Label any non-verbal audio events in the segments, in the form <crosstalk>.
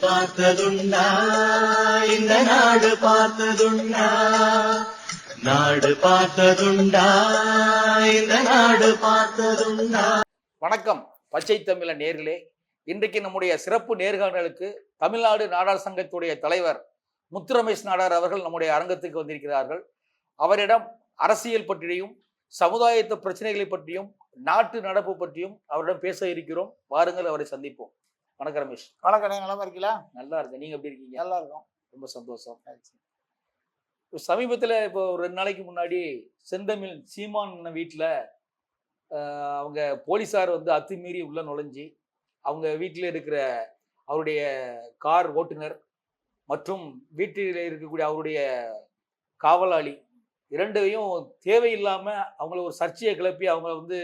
பார்த்ததுண்டா இந்த நாடு பார்த்ததுண்டா நாடு பார்த்ததுண்டா இந்த நாடு பார்த்ததுண்டா. வணக்கம் பச்சை தமிழ நேர்களே. இன்றைக்கு நம்முடைய சிறப்பு நேர்காணலுக்கு தமிழ்நாடு நாடார் சங்கத்துடைய தலைவர் முத்து ரமேஷ் நாடார் அவர்கள் நம்முடைய அரங்கத்துக்கு வந்திருக்கிறார்கள். அவரிடம் அரசியல் பற்றியும் சமுதாயத்து பிரச்சனைகளை பற்றியும் நாட்டு நடப்பு பற்றியும் அவரிடம் பேச இருக்கிறோம். வாருங்கள் அவரை சந்திப்போம். வணக்கம் ரமேஷ். வணக்கம் நல்லா இருக்கீங்களா? நல்லா இருக்கேன். நீங்க எப்படி இருக்கீங்க? நல்லா இருக்கும். ரொம்ப சந்தோஷம். இப்போ சமீபத்தில் இப்போ ஒரு ரெண்டு நாளைக்கு முன்னாடி செந்தமிழ் சீமான் வீட்டில் அவங்க போலீஸார் வந்து அத்துமீறி உள்ள நுழைஞ்சி அவங்க வீட்டில் இருக்கிற அவருடைய கார் ஓட்டுநர் மற்றும் வீட்டில் இருக்கக்கூடிய அவருடைய காவலாளி இரண்டையும் தேவையில்லாமல் அவங்கள ஒரு சர்ச்சையை கிளப்பி அவங்க வந்து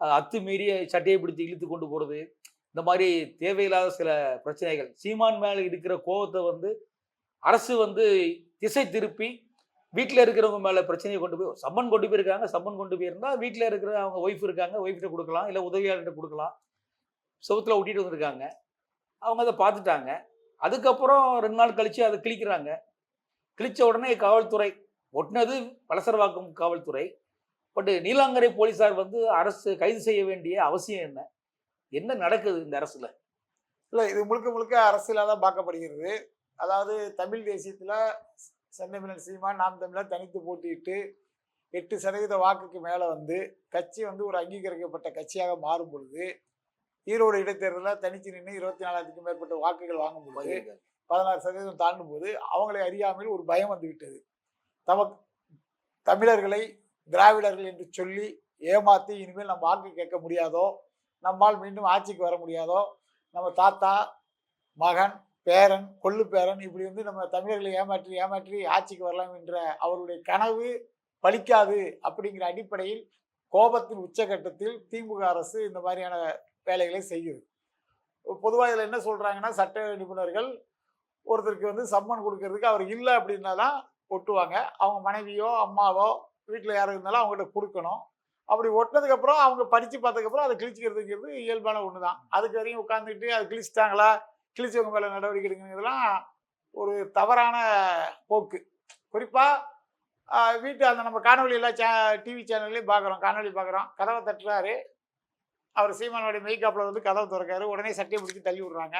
அத்துமீறி சட்டையை பிடித்து இழுத்து கொண்டு போகிறது இந்த மாதிரி தேவையில்லாத சில பிரச்சனைகள். சீமான் மேலே இருக்கிற கோபத்தை வந்து அரசு வந்து திசை திருப்பி வீட்டில் இருக்கிறவங்க மேலே பிரச்சனையை கொண்டு போய் சம்மன் கொண்டு போயிருக்காங்க சம்மன் கொண்டு போயிருந்தா வீட்டில் இருக்கிற அவங்க ஒய்ஃப் இருக்காங்க ஒய்ஃப்கிட்ட கொடுக்கலாம் இல்லை உதவியாளர்கிட்ட கொடுக்கலாம். சுகத்தில் ஒட்டிட்டு வந்திருக்காங்க. அவங்க அதை பார்த்துட்டாங்க. அதுக்கப்புறம் ரெண்டு நாள் கழித்து அதை கிழிக்கிறாங்க. கிழிச்ச உடனே காவல்துறை ஒட்டினது வலசரவாக்கம் காவல்துறை. பட் நீலாங்கரை போலீஸார் வந்து அரசு கைது செய்ய வேண்டிய அவசியம் என்ன? என்ன நடக்குது இந்த அரசுல? இல்ல இது முழுக்க முழுக்க அரசியலாக தான் பார்க்கப்படுகிறது. அதாவது தமிழ் தேசியத்துல செந்தமிழன் சீமான் நாம் தமிழர் தனித்து போட்டியிட்டு எட்டு சதவீத வாக்குக்கு மேல வந்து கட்சி வந்து ஒரு அங்கீகரிக்கப்பட்ட கட்சியாக மாறும் பொழுது ஈரோடு இடைத்தேர்தலில் தனிச்சு நின்று இருபத்தி நாலாயிரத்துக்கும் மேற்பட்ட வாக்குகள் வாங்கும் பொழுது பதினாறு சதவீதம் தாண்டும் போது அவங்களை அறியாமல் ஒரு பயம் வந்து விட்டது. தமக்கு தமிழர்களை திராவிடர்கள் என்று சொல்லி ஏமாத்தி இனிமேல் நம்ம வாக்கு கேட்க முடியாதோ நம்மால் மீண்டும் ஆட்சிக்கு வர முடியாதோ நம்ம தாத்தா மகன் பேரன் கொள்ளு பேரன் இப்படி வந்து நம்ம தமிழர்களை ஏமாற்றி ஏமாற்றி ஆட்சிக்கு வரலாம் என்ற அவருடைய கனவு பலிக்காது அப்படிங்கிற அடிப்படையில் கோபத்தின் உச்சகட்டத்தில் திமுக அரசு இந்த மாதிரியான வேலைகளை செய்யுது. பொதுவாக இதில் என்ன சொல்கிறாங்கன்னா சட்ட நிபுணர்கள் ஒருத்தருக்கு வந்து சம்மன் கொடுக்கறதுக்கு அவர் இல்லை அப்படின்னா தான் ஒட்டுவாங்க. அவங்க மனைவியோ அம்மாவோ வீட்டில் யாரும் இருந்தாலும் அவங்ககிட்ட கொடுக்கணும். அப்படி ஒட்டினதுக்கப்புறம் அவங்க படித்து பார்த்ததுக்கப்புறம் அதை கிழிச்சிக்கிறதுங்கிறது இயல்பான ஒன்று தான் அதுக்கு வரையும் உட்காந்துட்டு அதை கிழிச்சிட்டாங்களா? கிழிச்சவங்க மேலே நடவடிக்கை எடுக்கிறதுலாம் ஒரு தவறான போக்கு. குறிப்பாக வீட்டு அந்த நம்ம காணொலியெல்லாம் சே டிவி சேனல்லையும் பார்க்குறோம் காணொலி பார்க்குறோம் கதவை தட்டுறாரு. அவர் சீமானுடைய மெய்காப்பில் வந்து கதவை திறக்காரு. உடனே சட்டையை பிடிச்சி தள்ளி விடுறாங்க.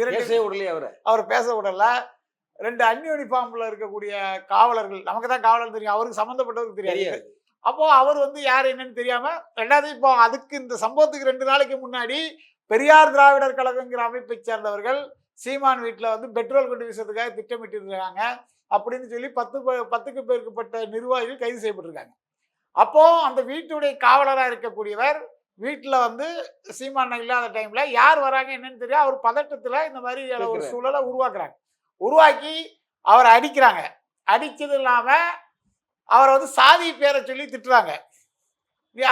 இரண்டு விடலையே அவரை. அவர் பேச விடல. ரெண்டு அந்நிய யூனிஃபார்ம்ல இருக்கக்கூடிய காவலர்கள் நமக்கு தான் காவலர் தெரியும். அவருக்கு சம்மந்தப்பட்டவருக்கு தெரியாது. அப்போ அவர் வந்து யார் என்னன்னு தெரியாம ரெண்டாவது இப்போ அதுக்கு இந்த சம்பவத்துக்கு ரெண்டு நாளைக்கு முன்னாடி பெரியார் திராவிடர் கழகங்கிற அமைப்பை சேர்ந்தவர்கள் சீமான் வீட்டில் வந்து பெட்ரோல் கொண்டு வீசுறதுக்காக திட்டமிட்டு இருக்காங்க அப்படின்னு சொல்லி பத்து பத்துக்கு பேருக்குப்பட்ட நிர்வாகிகள் கைது செய்யப்பட்டிருக்காங்க. அப்போ அந்த வீட்டுடைய காவலராக இருக்கக்கூடியவர் வீட்டில் வந்து சீமான் இல்லாத டைம்ல யார் வராங்க என்னன்னு தெரியும் அவர் பதட்டத்தில் இந்த மாதிரி ஒரு. சூழலை உருவாக்குறாங்க. உருவாக்கி அவரை அடிக்கிறாங்க. அடிச்சது இல்லாம அவரை வந்து சாதி பேரை சொல்லி திட்டுறாங்க.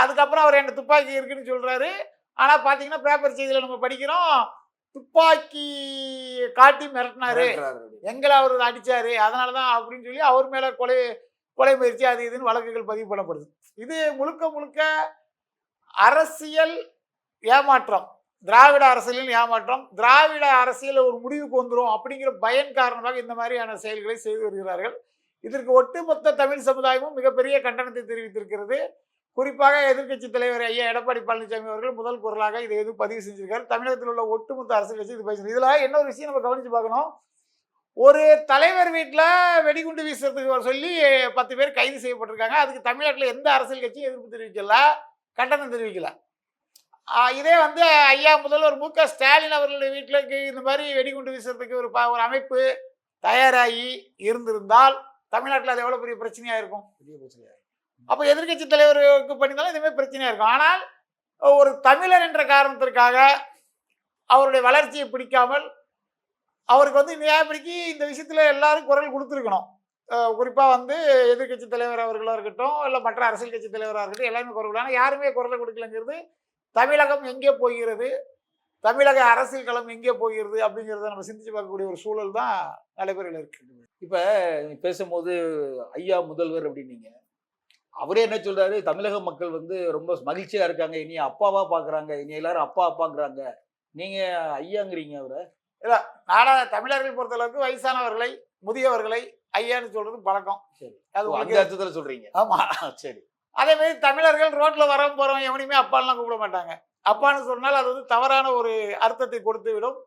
அதுக்கப்புறம் அவர் என்ன துப்பாக்கி இருக்குன்னு சொல்றாரு. ஆனா பாத்தீங்கன்னா பேப்பர் செய்தியில நம்ம படிக்கிறோம் துப்பாக்கி காட்டி மிரட்டினாரு. எங்களை அவர் அடிச்சாரு. அதனாலதான் அப்படின்னு சொல்லி அவர் மேல கொலை கொலை முயற்சி அது இதுன்னு வழக்குகள் பதிவு பண்ணப்படுது. இது முழுக்க முழுக்க அரசியல் ஏமாற்றம். திராவிட அரசியலில் ஏமாற்றம். திராவிட அரசியல் ஒரு முடிவுக்கு வந்துரும் அப்படிங்கிற பயன் காரணமாக இந்த மாதிரியான செயல்களை செய்து வருகிறார்கள். இதற்கு ஒட்டுமொத்த தமிழ் சமுதாயமும் மிகப்பெரிய கண்டனத்தை தெரிவித்திருக்கிறது. குறிப்பாக எதிர்க்கட்சி தலைவர் ஐயா எடப்பாடி பழனிசாமி அவர்கள் முதல் குரலாக இதை எதுவும் பதிவு செஞ்சிருக்காரு. தமிழகத்தில் உள்ள ஒட்டுமொத்த அரசியல் கட்சி இது பேசுறது இதில் என்ன ஒரு விஷயம் நம்ம கவனிச்சு பார்க்கணும்? ஒரு தலைவர் வீட்டில் வெடிகுண்டு வீசுறதுக்கு சொல்லி பத்து பேர் கைது செய்யப்பட்டிருக்காங்க. அதுக்கு தமிழ்நாட்டில் எந்த அரசியல் கட்சியும் எதிர்ப்பு தெரிவிக்கல கண்டனம் தெரிவிக்கல. இதே வந்து ஐயா முதல்வர் மு க ஸ்டாலின் அவர்களுடைய வீட்டில் இந்த மாதிரி வெடிகுண்டு வீசுறதுக்கு ஒரு ப- ஒரு அமைப்பு தயாராகி இருந்திருந்தால் தமிழ்நாட்டில் அது எவ்வளோ பெரிய பிரச்சனையாக இருக்கும்? பெரிய பிரச்சனையா இருக்கு. அப்போ எதிர்க்கட்சி தலைவருக்கு பண்ணியிருந்தாலும் இதுமாதிரி பிரச்சனையாக இருக்கும். ஆனால் ஒரு தமிழர் என்ற காரணத்திற்காக அவருடைய வளர்ச்சியை பிடிக்காமல் அவருக்கு வந்து நியாயப்படிக்கு இந்த விஷயத்தில் எல்லாரும் குரல் கொடுத்துருக்கணும். குறிப்பாக வந்து எதிர்க்கட்சி தலைவர் அவர்களாக இருக்கட்டும் இல்லை மற்ற அரசியல் கட்சி தலைவராக இருக்கட்டும் எல்லாமே குரல். ஆனால் யாருமே குரலை கொடுக்கலங்கிறது தமிழகம் எங்கே போகிறது? தமிழக அரசியல் களம் எங்கே போகிறது? அப்படிங்கிறத நம்ம சிந்திச்சு பார்க்கக்கூடிய ஒரு சூழல் தான் நடைபெறையில் இருக்கு இப்ப நீ பேசும்போது ஐயா முதல்வர் அப்படின்னீங்க. அவரே என்ன சொல்றாரு? தமிழக மக்கள் வந்து ரொம்ப மகிழ்ச்சியா இருக்காங்க. இனி அப்பாவா பாக்குறாங்க. இனி எல்லாரும் அப்பா அப்பாங்கிறாங்க. நீங்க ஐயாங்கிறீங்க அவரை. நாடா தமிழர்கள் பொறுத்தளவுக்கு வயசானவர்களை முதியவர்களை ஐயான்னு சொல்றது பழக்கம். சரி. அது உங்களுக்கு- அர்த்தத்துல சொல்றீங்க. ஆமா. சரி. அதே மாதிரி தமிழர்கள் ரோட்ல வரவும் போறவன் எவனையுமே அப்பான்லாம் கூப்பிட மாட்டாங்க. அப்பான்னு சொன்னால் அது வந்து தவறான ஒரு அர்த்தத்தை கொடுத்து விடும்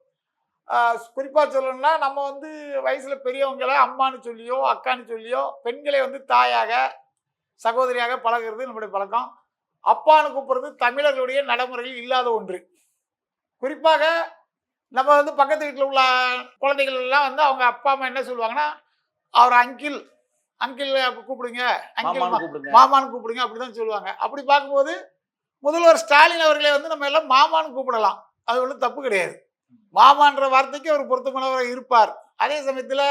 ஆஹ் குறிப்பா சொல்லணும்னா நம்ம வந்து வயசுல பெரியவங்களை அம்மான்னு சொல்லியோ அக்கான்னு சொல்லியோ பெண்களை வந்து தாயாக சகோதரியாக பழகுறது நம்முடைய பழக்கம். அப்பான்னு கூப்பிடுறது தமிழர்களுடைய நடைமுறையில் இல்லாத ஒன்று. குறிப்பாக நம்ம வந்து பக்கத்து வீட்டில் உள்ள குழந்தைகள் எல்லாம் வந்து அவங்க அப்பா அம்மா என்ன சொல்லுவாங்கன்னா அவர் அங்கிள் அங்கிள் கூப்பிடுங்க. அங்கிள் மாமான்னு கூப்பிடுங்க. அப்படிதான் சொல்லுவாங்க. அப்படி பார்க்கும்போது முதல்வர் ஸ்டாலின் அவர்களை வந்து நம்ம எல்லாம் மாமான்னு கூப்பிடலாம். அது ஒன்றும் தப்பு கிடையாது. மாமான்ற வார்த்தைக்கு அவர் பொருத்தமானவராக இருப்பார். அதே சமயத்துல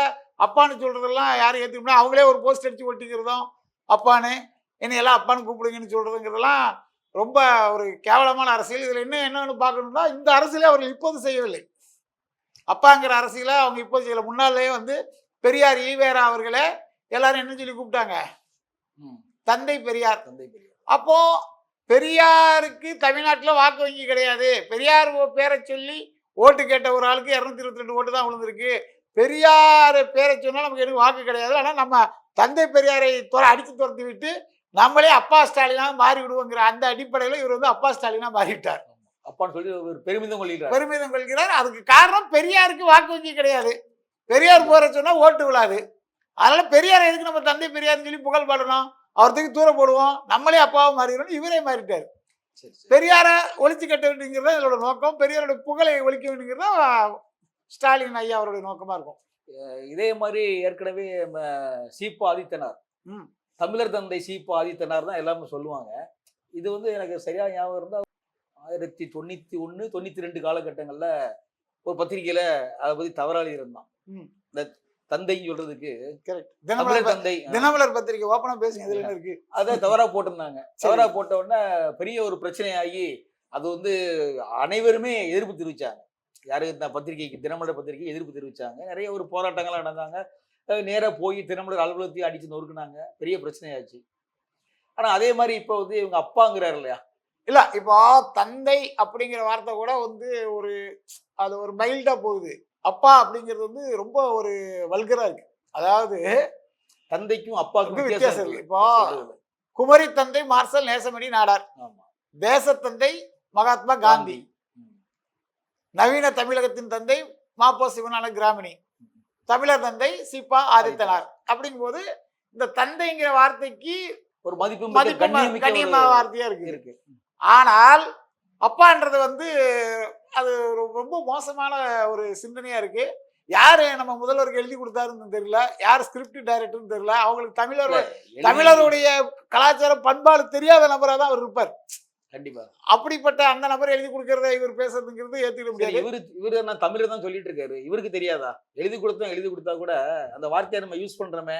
அப்பான்னு சொல்றதெல்லாம் யாரும் ஏற்றுக்கணும் அவங்களே ஒரு போஸ்ட் அடிச்சு ஒட்டிக்கிறதும் அப்பான்னு என்னை எல்லாம் அப்பான்னு கூப்பிடுங்கன்னு சொல்றதுங்கிறதெல்லாம் ரொம்ப ஒரு கேவலமான அரசியல். இதுல என்ன என்னன்னு பார்க்கணும்னா இந்த அரசியலை அவர்கள் இப்போது செய்யவில்லை. அப்பாங்கிற அரசியலை அவங்க இப்போ செய்யல. முன்னாலே வந்து பெரியார் ஈவேரா அவர்களே எல்லாரும் என்ன சொல்லி கூப்பிட்டாங்க? தந்தை பெரியார். தந்தை பெரியார். அப்போ பெரியாருக்கு தமிழ்நாட்டில் வாக்கு வங்கி கிடையாது. பெரியார் பேரை சொல்லி ஓட்டு கேட்ட ஒரு ஆளுக்கு இரநூத்தி இருபத்தி ரெண்டு ஓட்டு தான் விழுந்திருக்கு. பெரியார் பேரை சொன்னா நமக்கு எனக்கு வாக்கு கிடையாது. ஆனால் நம்ம தந்தை பெரியாரை துற அடித்து துரத்தி விட்டு நம்மளே அப்பா ஸ்டாலினா மாறி விடுவோங்கிற அந்த அடிப்படையில் இவர் வந்து அப்பா ஸ்டாலினா மாறிவிட்டார் அப்பான்னு சொல்லி ஒரு பெருமிதம் கொள்கிறார். பெருமிதம் கொள்கிறார். அதுக்கு காரணம் பெரியாருக்கு வாக்கு வங்கி கிடையாது. பெரியார் போற சொன்னா ஓட்டு விழாது. அதனால பெரியார் எதுக்கு நம்ம தந்தை பெரியார்னு சொல்லி புகழ் பாடணும்? அவர் தூக்கி தூர போடுவோம். நம்மளே அப்பாவை மாறிடணும் இவரே மாறிட்டார். பெரியார ஒழிச்சு கட்ட வேண்டியங்கிறது இதோட நோக்கம். பெரியாரோட புகழை ஒழிக்க வேண்டியங்கிறது ஸ்டாலின் ஐயா அவருடைய நோக்கமா இருக்கும். இதே மாதிரி ஏற்கனவே சீப்பா ஆதித்தனார். தமிழர் தந்தை சீப்பா ஆதித்தனார் தான் எல்லாமே சொல்லுவாங்க. இது வந்து எனக்கு சரியா ஞாபகம் இருந்தா ஆயிரத்தி தொண்ணூத்தி ஒண்ணு தொண்ணூத்தி ரெண்டு காலகட்டங்கள்ல ஒரு பத்திரிக்கையில அதை பத்தி தவறாளி இருந்தான். இந்த தந்தைன்னு சொல்றதுக்கு கரெக்ட் தந்தை தினமலர் பத்திரிக்கை ஓப்பனா பேசுங்க இதுல என்ன இருக்கு? அதை தவறா போட்டிருந்தாங்க. தவறா போட்ட உடனே பெரிய ஒரு பிரச்சனையாகி அது வந்து அனைவருமே எதிர்ப்பு தெரிவிச்சாங்க. யாரு இந்த பத்திரிகைக்கு தினமலர் பத்திரிகை எதிர்ப்பு தெரிவிச்சாங்க. நிறைய ஒரு போராட்டங்கள்லாம் நடந்தாங்க. அஹ் நேரா போய் தினமலர் அலுவலகத்தையும் அடிச்சு நொறுக்குனாங்க. பெரிய பிரச்சனையாச்சு. ஆனா அதே மாதிரி இப்போ வந்து இவங்க அப்பாங்கிறாரு இல்லையா? இல்ல இப்போ தந்தை அப்படிங்கிற வார்த்தை கூட வந்து ஒரு அது ஒரு மைல்டா போகுது. அப்பா அப்படிங்கிறது வந்து ரொம்ப ஒரு வல்கரா இருக்கு. அதாவது தந்தைக்கும் அப்பாவுக்கும் வித்தியாசம் இருக்கு. இப்போ-. குமரி தந்தை மார்சல் நேசமணி நாடார். தேசத்தந்தை மகாத்மா காந்தி. நவீன தமிழகத்தின் தந்தை மாப்போ சிவனான கிராமினி தமிழர் தந்தை சிப்பா ஆதித்தனார். அப்படிங்கும்போது இந்த தந்தைங்கிற வார்த்தைக்கு ஒரு மதிப்பு மதிப்பு கண்ணியமான வார்த்தையா இருக்கு. இருக்கு. ஆனால் அப்பான்றது வந்து அது ரொம்ப மோசமான ஒரு சிந்தனையா இருக்கு. யாரு நம்ம முதல்வருக்கு எழுதி கொடுத்தாருன்னு தெரியல. யார் ஸ்கிரிப்ட் டைரக்டர்னு தெரியல. அவங்களுக்கு தமிழர் தமிழருடைய கலாச்சாரம் பண்பாடு தெரியாத நபரா தான் அவர் இருப்பார். கண்டிப்பா. அப்படிப்பட்ட அந்த நபர் எழுதி கொடுக்கறத இவர் பேசுறதுங்கிறது ஏத்துக்க முடியாது. இவரு இவரு நான் தமிழர் தான் சொல்லிட்டு இருக்காரு. இவருக்கு தெரியாதா? எழுதி கொடுத்தோம் எழுதி கொடுத்தா கூட அந்த வார்த்தையை நம்ம யூஸ் பண்றோமே.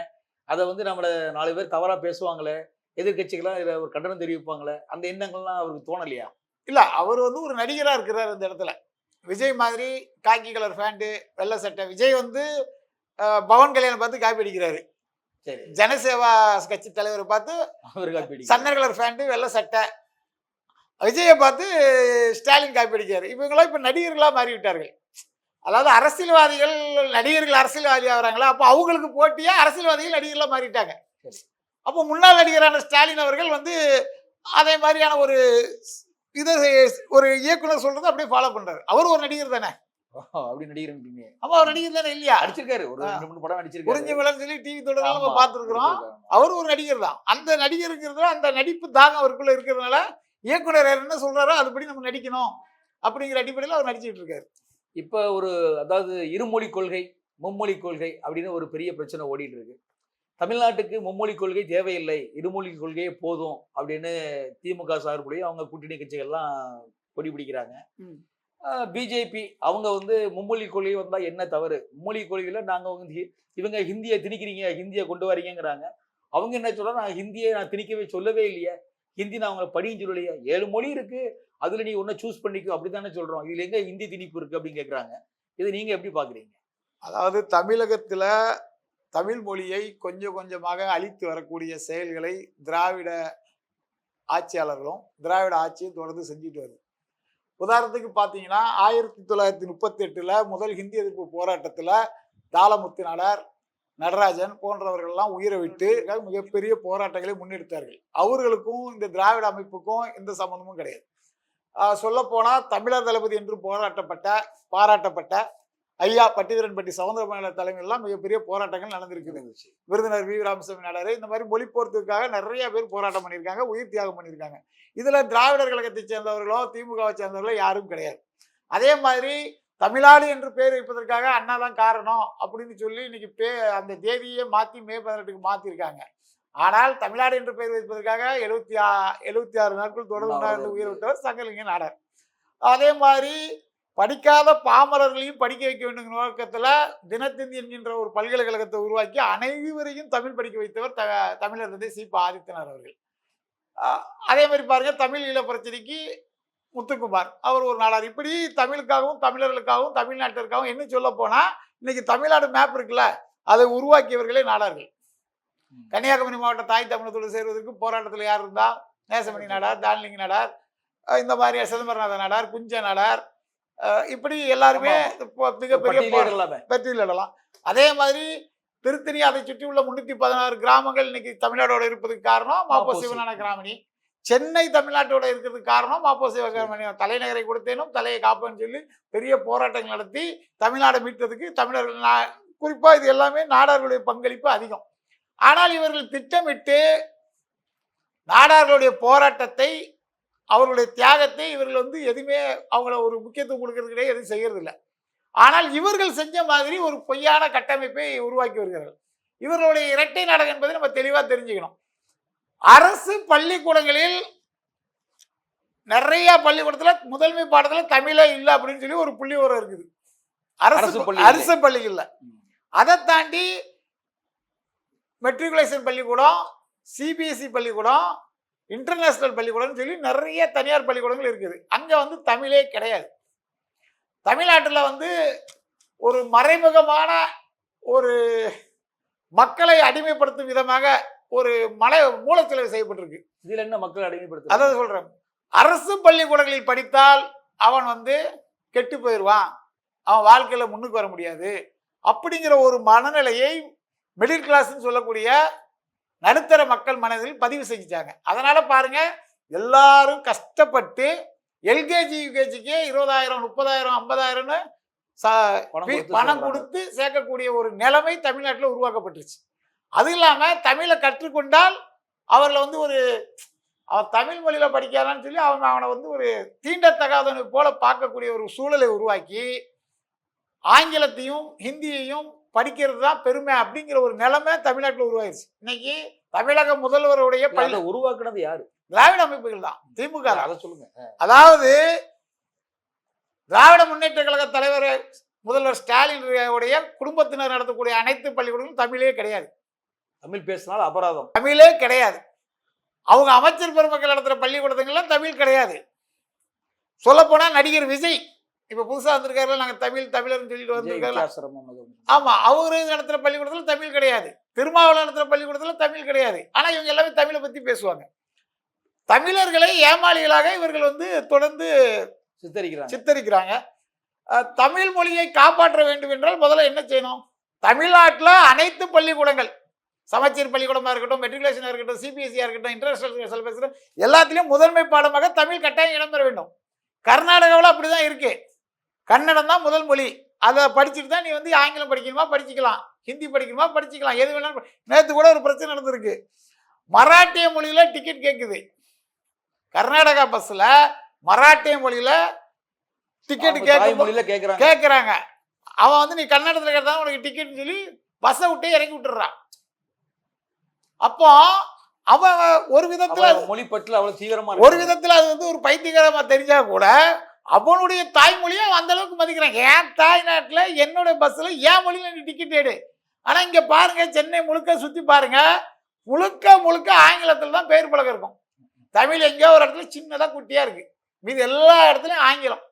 அதை வந்து நம்மள நாலு பேர் தவறா பேசுவாங்களே. எதிர்கட்சிகளாம் இதுல ஒரு கண்டனம் தெரிவிப்பாங்களே. அந்த எண்ணங்கள்லாம் அவருக்கு தோணலையா? இல்ல அவர் வந்து ஒரு நடிகரா இருக்கிறார் இந்த இடத்துல. விஜய் மாதிரி காக்கி கலர் ஃபேண்ட் வெள்ளை சட்டை. விஜய் வந்து பவன் கல்யாணம் பார்த்து காப்பி அடிக்கிறாரு. சரி. ஜனசேவா கட்சி தலைவரை பார்த்து அப்படி சந்தன கலர் ஃபேண்ட் வெள்ளை சட்டை. விஜயை பார்த்து ஸ்டாலின் காப்பி அடிக்கிறாரு. இவங்களாம் இப்ப நடிகர்களா மாறிவிட்டார்கள். அதாவது அரசியல்வாதிகள் நடிகர்கள் அரசியல்வாதி ஆகுறாங்களா? அப்போ அவங்களுக்கு போட்டியா? அரசியல்வாதிகள் நடிகர்களா மாறிட்டாங்க. அப்போ முன்னாள் நடிகரான ஸ்டாலின் அவர்கள் வந்து அதே மாதிரியான ஒரு இதை ஒரு இயக்குனர் சொல்றதை அப்படியே ஃபாலோ பண்றாரு. அவர் ஒரு நடிகர் தானே? அப்படி நடிகர்ன்றீங்க அப்ப அவர் நடிகர் தானே இல்லையா? அடிச்சிருக்காரு ஒரு. ரெண்டு மூணு படம் குறிஞ்சி அடிச்சிருக்காரு மலர்னு சொல்லி டிவி தொடர்லாம் நம்ம ஆமா, பார்த்துருக்குறோம். அவர் ஒரு நடிகர் தான். அந்த நடிகருங்கிறது அந்த நடிப்பு தாகம் அவருக்குள்ள இருக்கிறதுனால இயக்குனர் என்ன சொல்றாரோ அதுபடி நம்ம நடிக்கணும் அப்படிங்கிற அடிப்படையில் அவர் நடிச்சிட்டு இருக்காரு. இப்ப ஒரு அதாவது இருமொழி கொள்கை மும்மொழி கொள்கை அப்படின்னு ஒரு பெரிய பிரச்சனை ஓடிட்டு இருக்கு. தமிழ்நாட்டுக்கு மும்மொழி கொள்கை தேவையில்லை. இருமொழி கொள்கையே போதும் அப்படின்னு திமுக சார்புடைய அவங்க கூட்டணி கட்சிகள்லாம் கொடி பிடிக்கிறாங்க. பிஜேபி அவங்க வந்து மும்மொழி கொள்கை வந்தா என்ன தவறு? மும்மொழி கொள்கையில நாங்க வந்து இவங்க ஹிந்தியை திணிக்கிறீங்க ஹிந்தியை கொண்டு வரீங்கங்கிறாங்க. அவங்க என்ன சொல்றாங்க? நான் ஹிந்தியை நான் திணிக்கவே சொல்லவே இல்லையே. ஹிந்தி நான் அவங்களை படியும் சொல்லலையே. ஏழு மொழி இருக்கு. அதுல நீ ஒன்ன சூஸ் பண்ணிக்கோ. அப்படித்தானே சொல்றோம். இதுல எங்க ஹிந்தி திணிப்பு இருக்கு அப்படின்னு கேக்குறாங்க. இது நீங்க எப்படி பாக்குறீங்க? அதாவது தமிழகத்துல தமிழ் மொழியை கொஞ்சம் கொஞ்சமாக அழித்து வரக்கூடிய செயல்களை திராவிட ஆட்சியாளர்களும் திராவிட ஆட்சியும் தொடர்ந்து செஞ்சுட்டு வருது. உதாரணத்துக்கு பார்த்தீங்கன்னா ஆயிரத்தி தொள்ளாயிரத்தி முப்பத்தி எட்டில் முதல் ஹிந்தி எதிர்ப்பு போராட்டத்தில் தாளமுத்து நாடார் நடராஜன் போன்றவர்கள்லாம் உயிரை விட்டு மிகப்பெரிய போராட்டங்களை முன்னெடுத்தார்கள். அவர்களுக்கும் இந்த திராவிட அமைப்புக்கும் எந்த சம்மந்தமும் கிடையாது. சொல்லப்போனால் தமிழர் தளபதி என்று போராட்டப்பட்ட பாராட்டப்பட்ட ஐயா பட்டிதரன்பட்டி சவுந்தரமேல தலைமையிலாம் மிகப்பெரிய போராட்டங்கள் நடந்திருக்குது. விருதுநர் வி. ராமசாமி நாடாரு இந்த மாதிரி மொழி போறதுக்காக நிறைய பேர் போராட்டம் பண்ணியிருக்காங்க உயிர் தியாகம் பண்ணியிருக்காங்க. இதுல திராவிடர் கழகத்தை சேர்ந்தவர்களோ திமுகவை சேர்ந்தவர்களோ யாரும் கிடையாது. அதே மாதிரி தமிழ்நாடு என்று பேர் வைப்பதற்காக அண்ணா தான் காரணம் அப்படின்னு சொல்லி இன்னைக்கு பே அந்த தேதியை மாற்றி மே பதினெட்டுக்கு மாற்றிருக்காங்க ஆனால் தமிழ்நாடு என்று பெயர் வைப்பதற்காக எழுபத்தி ஆ எழுபத்தி ஆறு நாட்கள் தொடர்ந்து விட்டவர் சங்கலிங்க நாடார். அதே மாதிரி படிக்காத பாமரர்களையும் படிக்க வைக்க வேண்டும் நோக்கத்தில் தினத்தந்தி என்கின்ற ஒரு பல்கலைக்கழகத்தை உருவாக்கி அனைவரையும் தமிழ் படிக்க வைத்தவர் த தமிழர் தந்தை சீபா ஆதித்தனார் அவர்கள். அதே மாதிரி பாருங்க தமிழ் ஈழ பிரச்சனைக்கு முத்துக்குமார். அவர் ஒரு நாடார். இப்படி தமிழுக்காகவும் தமிழர்களுக்காகவும் தமிழ்நாட்டிற்காகவும் என்ன சொல்ல போனா இன்னைக்கு தமிழ்நாடு மேப் இருக்குல்ல அதை உருவாக்கியவர்களே நாடார்கள். கன்னியாகுமரி மாவட்ட தாய் தமிழத்தோடு சேர்வதற்கு போராட்டத்தில் யார் இருந்தா நேசமணி நாடார் தான்லிங்க நாடார் இந்த மாதிரி சிதம்பரநாத நாடார் குஞ்ச நாடார் இப்படி எல்லாருமே மிகப்பெரிய பட்டியலிடலாம் அதே மாதிரி திருத்தணி அதை சுற்றியுள்ள முன்னூத்தி பதினாறு கிராமங்கள் இன்னைக்கு தமிழ்நாடோட இருப்பதுக்கு காரணம் மாப்போ சிவனான கிராமணி. சென்னை தமிழ்நாட்டோட இருக்கிறதுக்கு காரணம் மாப்போ சிவகிராமணி தலைநகரை கொடுத்தேனும் தலையை காப்பேன்னு சொல்லி பெரிய போராட்டங்கள் நடத்தி தமிழ்நாடை மீட்டதுக்கு தமிழர்கள் நா- குறிப்பா இது எல்லாமே நாடார்களுடைய பங்களிப்பு அதிகம். ஆனால் இவர்கள் திட்டமிட்டு நாடார்களுடைய போராட்டத்தை அவர்களுடைய தியாகத்தை இவர்கள் வந்து எதுவுமே அவங்கள ஒரு முக்கியத்துவம் கொடுக்கறது கிடையாது எதுவும் செய்யறது இல்லை ஆனால் இவர்கள் செஞ்ச மாதிரி ஒரு பொய்யான கட்டமைப்பை உருவாக்கி வருகிறார்கள். இவர்களுடைய இரட்டை நாடகம் என்பதை நம்ம தெளிவா தெரிஞ்சுக்கணும். அரசு பள்ளிக்கூடங்களில் நிறைய பள்ளிக்கூடத்துல முதன்மை பாடத்துல தமிழே இல்லை அப்படின்னு சொல்லி ஒரு புள்ளி உரம் இருக்குது. அரசு அரசு பள்ளிகள்ல. அதை தாண்டி மெட்ரிகுலேஷன் பள்ளிக்கூடம் சிபிஎஸ்சி பள்ளிக்கூடம் இன்டர்நேஷனல் பள்ளிக்கூடம்னு சொல்லி நிறைய தனியார் பள்ளிக்கூடங்கள் இருக்குது. அங்க வந்து தமிழே கிடையாது. தமிழ்நாட்டில் வந்து ஒரு மறைமுகமான ஒரு மக்களை அடிமைப்படுத்தும் விதமாக ஒரு மலை மூலச்செலவு செய்யப்பட்டிருக்கு. இதுல என்ன மக்கள் அடிமைப்படுத்த அதான் சொல்றேன். அரசு பள்ளிக்கூடங்களில் படித்தால் அவன் வந்து கெட்டு போயிடுவான். அவன் வாழ்க்கையில முன்னுக்கு வர முடியாது. அப்படிங்கிற ஒரு மனநிலையை மிடில் கிளாஸ்ன்னு சொல்லக்கூடிய நடுத்தர மக்கள் மனதில் பதிவு செஞ்சுட்டாங்க. அதனால பாருங்க எல்லாரும் கஷ்டப்பட்டு எல்கேஜி யூகேஜிக்கே இருபதாயிரம் முப்பதாயிரம் ஐம்பதாயிரம்னு ச- பணம் கொடுத்து சேர்க்கக்கூடிய ஒரு நிலைமை தமிழ்நாட்டில் உருவாக்கப்பட்டுருச்சு. அது இல்லாம தமிழை கற்றுக்கொண்டால் அவர்களை வந்து ஒரு அவன் தமிழ் மொழியில படிக்கிறான்னு சொல்லி அவங்க அவனை வந்து ஒரு தீண்டத்தகாதவனை போல பார்க்கக்கூடிய ஒரு சூழலை உருவாக்கி ஆங்கிலத்தையும் ஹிந்தியையும் படிக்கிறது தான் பெருமை அப்படிங்கிற ஒரு நிலைமை தமிழ்நாட்டில் உருவாயிருச்சு. இன்னைக்கு தமிழக முதல்வருடைய பள்ளி உருவாக்குனது யாரு? திராவிட அமைப்புகள் தான் திமுக அதை சொல்லுங்க. அதாவது திராவிட முன்னேற்ற கழக தலைவர் முதல்வர் ஸ்டாலின் உடைய குடும்பத்தினர் நடத்தக்கூடிய அனைத்து பள்ளிக்கூடங்களும் தமிழே கிடையாது. தமிழ் பேசினால் அபராதம். தமிழே கிடையாது. அவங்க அமைச்சர் பெருமக்கள் நடத்துற பள்ளிக்கூடத்துங்கெல்லாம் தமிழ் கிடையாது. சொல்லப்போனா நடிகர் விஜய் இப்ப புதுசா வந்திருக்காருல நாங்க தமிழ் தமிழர்னு சொல்லிட்டு வந்திருக்காரு வித்யாசிரமம் அது ஒண்ணு. ஆமா அவரு நடத்துற பள்ளிக்கூடத்துல தமிழ் கிடையாது. திருமாவளவன் நடத்துற பள்ளிக்கூடத்துல தமிழ் கிடையாது. ஆனா இவங்க எல்லாமே தமிழை பத்தி பேசுவாங்க. தமிழர்களை ஏமாளிகளாக இவர்கள் வந்து தொடர்ந்து சித்தரிக்கிறாங்க. சித்தரிக்கிறாங்க. தமிழ் மொழியை காப்பாற்ற வேண்டும் என்றால் முதல்ல என்ன செய்யணும்? தமிழ்நாட்டில் அனைத்து பள்ளிக்கூடங்கள் சமச்சீர் பள்ளிக்கூடமா இருக்கட்டும் மெட்ரிகுலேஷனாக இருக்கட்டும் சிபிஎஸ்சியாக இருக்கட்டும் இன்டர்நேஷனல் சிலபஸ் எல்லாத்துலேயும் முதன்மை பாடமாக தமிழ் கட்டாயம் இடம்பெற வேண்டும். கர்நாடகாவில் அப்படிதான் இருக்கு. கன்னடம் தான் முதல் மொழி. அதை படிச்சுட்டு தான் நீ வந்து ஆங்கிலம் படிக்கணுமா? படிச்சுக்கலாம். ஹிந்தி படிக்கணுமா? படிச்சுக்கலாம். எது வேணாலும் நேற்று கூட ஒரு பிரச்சனை நடந்திருக்கு. மராட்டிய மொழியில டிக்கெட் கேட்குது கர்நாடகா பஸ்ஸில் மராட்டிய மொழியில டிக்கெட் கேக்குறாங்க. கேட்குறாங்க அவன் வந்து நீ கன்னடத்தில் கேட்டா உனக்கு டிக்கெட்னு சொல்லி பஸ்ஸை விட்டே இறக்கி விட்டுறான். அப்போ அவன் ஒரு விதத்துல மொழி பற்றில அவ்வளவு தீவிரமா ஒரு. விதத்துல அது வந்து ஒரு பைத்தியகாரமா தெரிஞ்சா கூட அவனுடைய தாய்மொழியை அந்த அளவுக்கு மதிக்கிறான். என் தாய்நாட்டில் என்னுடைய பஸ்ஸில் என் மொழியில் நீ டிக்கெட் எடு. ஆனால் இங்கே பாருங்கள் சென்னை முழுக்க சுற்றி பாருங்கள் முழுக்க முழுக்க ஆங்கிலத்தில் தான் பெயர் பழக்கம் இருக்கும். தமிழ் எங்கேயோ ஒரு இடத்துல சின்னதாக குட்டியாக இருக்குது மீது எல்லா இடத்துலையும் ஆங்கிலம்.